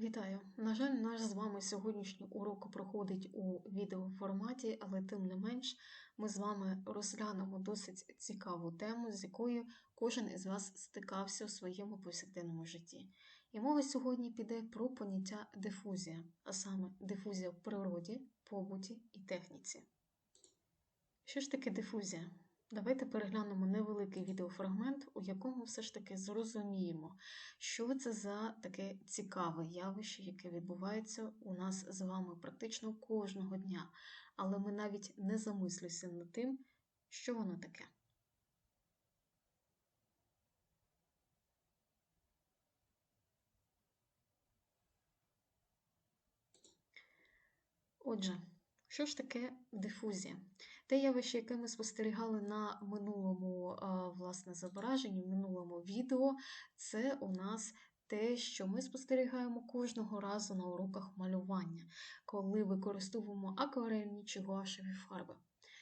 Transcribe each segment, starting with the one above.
Вітаю! На жаль, наш з вами сьогоднішній урок проходить у відеоформаті, але тим не менш, ми з вами розглянемо досить цікаву тему, з якою кожен із вас стикався у своєму повсякденному житті. І мова сьогодні піде про поняття дифузія, а саме дифузія в природі, побуті і техніці. Що ж таке дифузія? Давайте переглянемо невеликий відеофрагмент, у якому все ж таки зрозуміємо, що це за таке цікаве явище, яке відбувається у нас з вами практично кожного дня, але ми навіть не замислюємося над тим, що воно таке. Отже, що ж таке дифузія? Те явище, яке ми спостерігали на минулому власне, зображенні, в минулому відео, це у нас те, що ми спостерігаємо кожного разу на уроках малювання, коли використовуємо акварельні чи гуашеві фарби.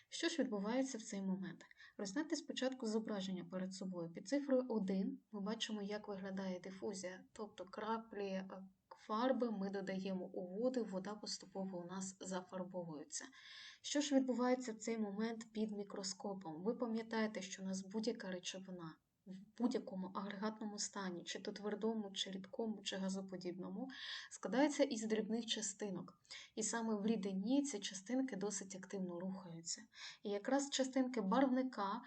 Що ж відбувається в цей момент? Розгляньте спочатку зображення перед собою. Під цифрою 1 ми бачимо, як виглядає дифузія, тобто краплі фарби ми додаємо у воду, вода поступово у нас зафарбовується. Що ж відбувається в цей момент під мікроскопом? Ви пам'ятаєте, що у нас будь-яка речовина в будь-якому агрегатному стані, чи то твердому, чи рідкому, чи газоподібному, складається із дрібних частинок. І саме в рідині ці частинки досить активно рухаються. І якраз частинки барвника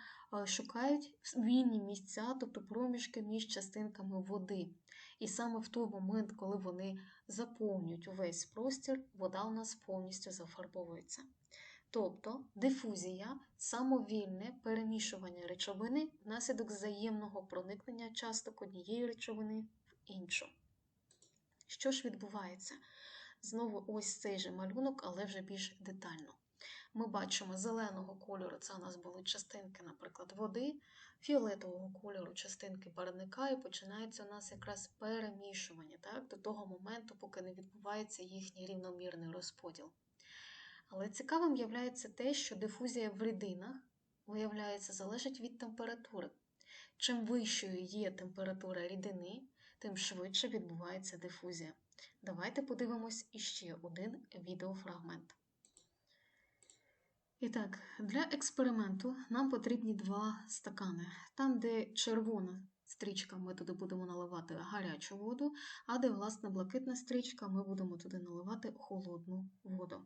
шукають вільні місця, тобто проміжки між частинками води. І саме в той момент, коли вони заповнюють увесь простір, вода у нас повністю зафарбовується. Тобто дифузія самовільне перемішування речовини внаслідок взаємного проникнення часток однієї речовини в іншу. Що ж відбувається? Знову ось цей же малюнок, але вже більш детально. Ми бачимо зеленого кольору, це у нас були частинки, наприклад, води, фіолетового кольору частинки барвника, і починається у нас якраз перемішування так, до того моменту, поки не відбувається їхній рівномірний розподіл. Але цікавим є те, що дифузія в рідинах, виявляється, залежить від температури. Чим вищою є температура рідини, тим швидше відбувається дифузія. Давайте подивимось іще один відеофрагмент. І так, для експерименту нам потрібні два стакани. Там, де червона стрічка, ми туди будемо наливати гарячу воду, а де, власне, блакитна стрічка, ми будемо туди наливати холодну воду.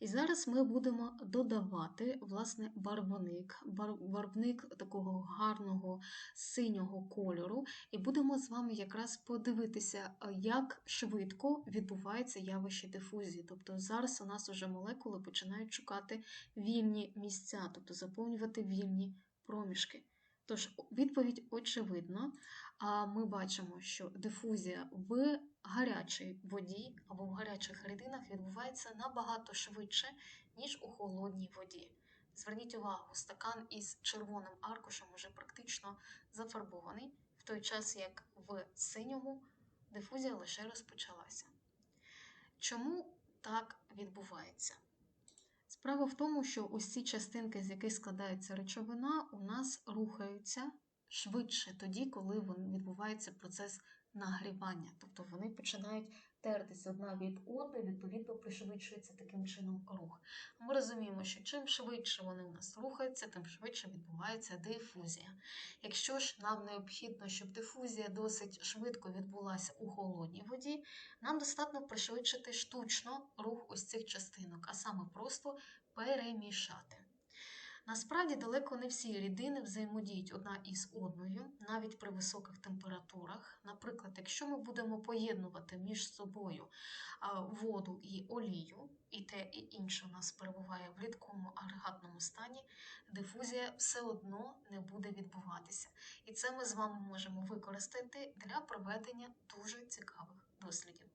І зараз ми будемо додавати власне, барвник, барвник такого гарного синього кольору, і будемо з вами якраз подивитися, як швидко відбувається явище дифузії. Тобто зараз у нас вже молекули починають шукати вільні місця, тобто заповнювати вільні проміжки. Тож, відповідь очевидна, а ми бачимо, що дифузія в гарячій воді або в гарячих рідинах відбувається набагато швидше, ніж у холодній воді. Зверніть увагу, стакан із червоним аркушем вже практично зафарбований, в той час як в синьому дифузія лише розпочалася. Чому так відбувається? Справа в тому, що усі частинки, з яких складається речовина, у нас рухаються швидше тоді, коли відбувається процес нагрівання. Тобто вони починають тертись одна від одної, відповідно, пришвидшується таким чином рух. Ми розуміємо, що чим швидше вони у нас рухаються, тим швидше відбувається дифузія. Якщо ж нам необхідно, щоб дифузія досить швидко відбулася у холодній воді, нам достатньо пришвидшити штучно рух ось цих частинок, а саме просто перемішати. Насправді далеко не всі рідини взаємодіють одна із одною, навіть при високих температурах. Наприклад, якщо ми будемо поєднувати між собою воду і олію, і те і інше у нас перебуває в рідкому агрегатному стані, дифузія все одно не буде відбуватися. І це ми з вами можемо використати для проведення дуже цікавих дослідів.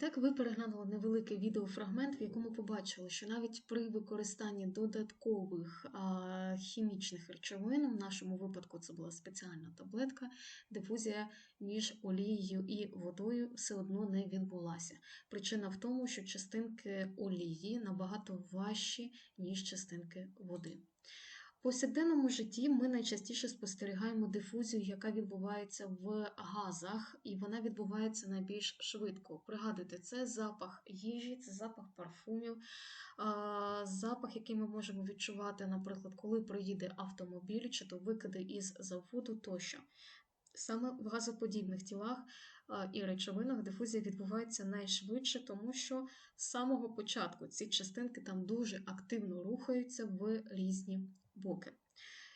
Так, ви переглянули невеликий відеофрагмент, в якому побачили, що навіть при використанні додаткових а, хімічних речовин, в нашому випадку це була спеціальна таблетка, дифузія між олією і водою все одно не відбулася. Причина в тому, що частинки олії набагато важчі, ніж частинки води. Повсякденному житті ми найчастіше спостерігаємо дифузію, яка відбувається в газах, і вона відбувається найбільш швидко. Пригадуйте, це запах їжі, це запах парфумів, запах, який ми можемо відчувати, наприклад, коли приїде автомобіль, чи то викиди із заводу тощо. Саме в газоподібних тілах і речовинах дифузія відбувається найшвидше, тому що з самого початку ці частинки там дуже активно рухаються в різні боки.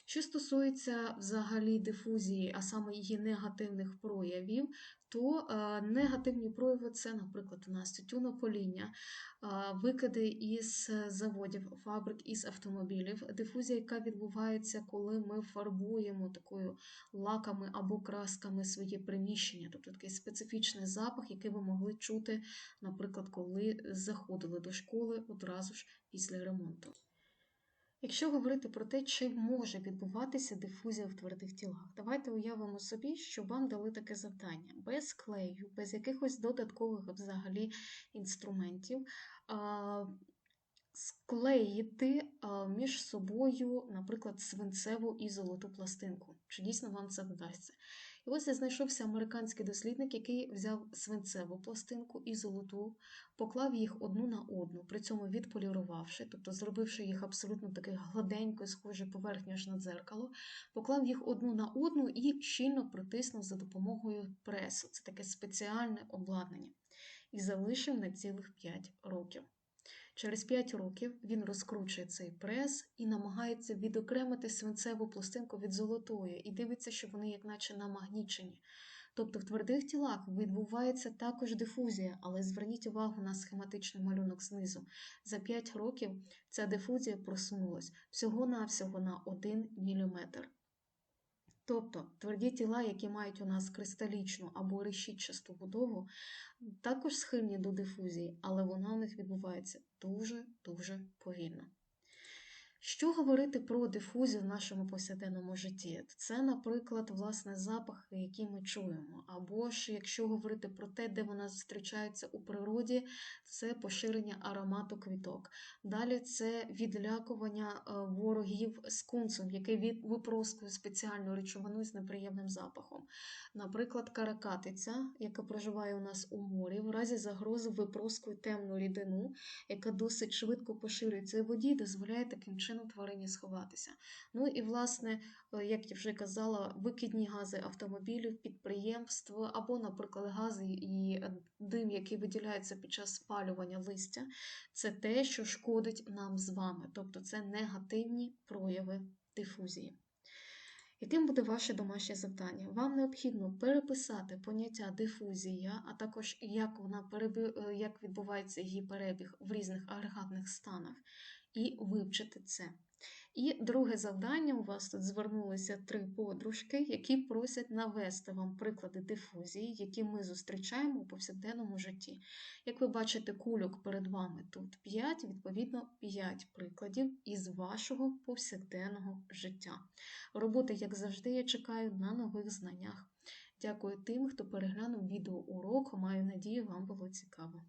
Що стосується взагалі дифузії, а саме її негативних проявів, то е, негативні прояви це, наприклад, у нас тютюнопоління, е, викиди із заводів, фабрик із автомобілів, дифузія, яка відбувається, коли ми фарбуємо такою лаками або красками своє приміщення, тобто такий специфічний запах, який ви могли чути, наприклад, коли заходили до школи одразу ж після ремонту. Якщо говорити про те, чи може відбуватися дифузія в твердих тілах, давайте уявимо собі, що вам дали таке завдання без клею, без якихось додаткових взагалі інструментів, склеїти між собою, наприклад, свинцеву і золоту пластинку. Чи дійсно вам це вдасться? І ось знайшовся американський дослідник, який взяв свинцеву пластинку і золоту, поклав їх одну на одну, при цьому відполірувавши, тобто зробивши їх абсолютно таке гладенько, схоже поверхню аж на дзеркало, поклав їх одну на одну і щільно притиснув за допомогою пресу. Це таке спеціальне обладнання. І залишив на цілих 5 років. Через 5 років він розкручує цей прес і намагається відокремити свинцеву пластинку від золотої, і дивиться, що вони, як наче намагнічені. Тобто в твердих тілах відбувається також дифузія, але зверніть увагу на схематичний малюнок знизу. За 5 років ця дифузія просунулась всього-навсього на 1 мм. Тобто тверді тіла, які мають у нас кристалічну або решітчасту будову, також схильні до дифузії, але вона у них відбувається дуже-дуже повільно. Що говорити про дифузію в нашому повсякденному житті? Це, наприклад, власне, запахи, які ми чуємо. Або ж, якщо говорити про те, де вона зустрічається у природі, це поширення аромату квіток. Далі це відлякування е, ворогів скунсом, який випроскує спеціальну речовину з неприємним запахом. Наприклад, каракатиця, яка проживає у нас у морі, в разі загрози випроскує темну рідину, яка досить швидко поширюється в воді, дозволяє таким чином чином тварині сховатися. Ну і, власне, е, як я вже казала, викидні гази автомобілів, підприємств, або, наприклад, гази і дим, який виділяється під час спалювання листя, це те, що шкодить нам з вами, тобто це негативні прояви дифузії. Яким буде ваше домашнє завдання? Вам необхідно переписати поняття дифузія, а також як вона. Е, як відбувається її перебіг в різних агрегатних станах, і вивчити це. І друге завдання у вас тут звернулися три подружки, які просять навести вам приклади дифузії, які ми зустрічаємо у повсякденному житті. Як ви бачите, кульок перед вами тут 5, відповідно, 5 прикладів із вашого повсякденного життя. Роботи, як завжди, я чекаю на нових знаннях. Дякую тим, хто переглянув відеоурок. Маю надію, вам було цікаво.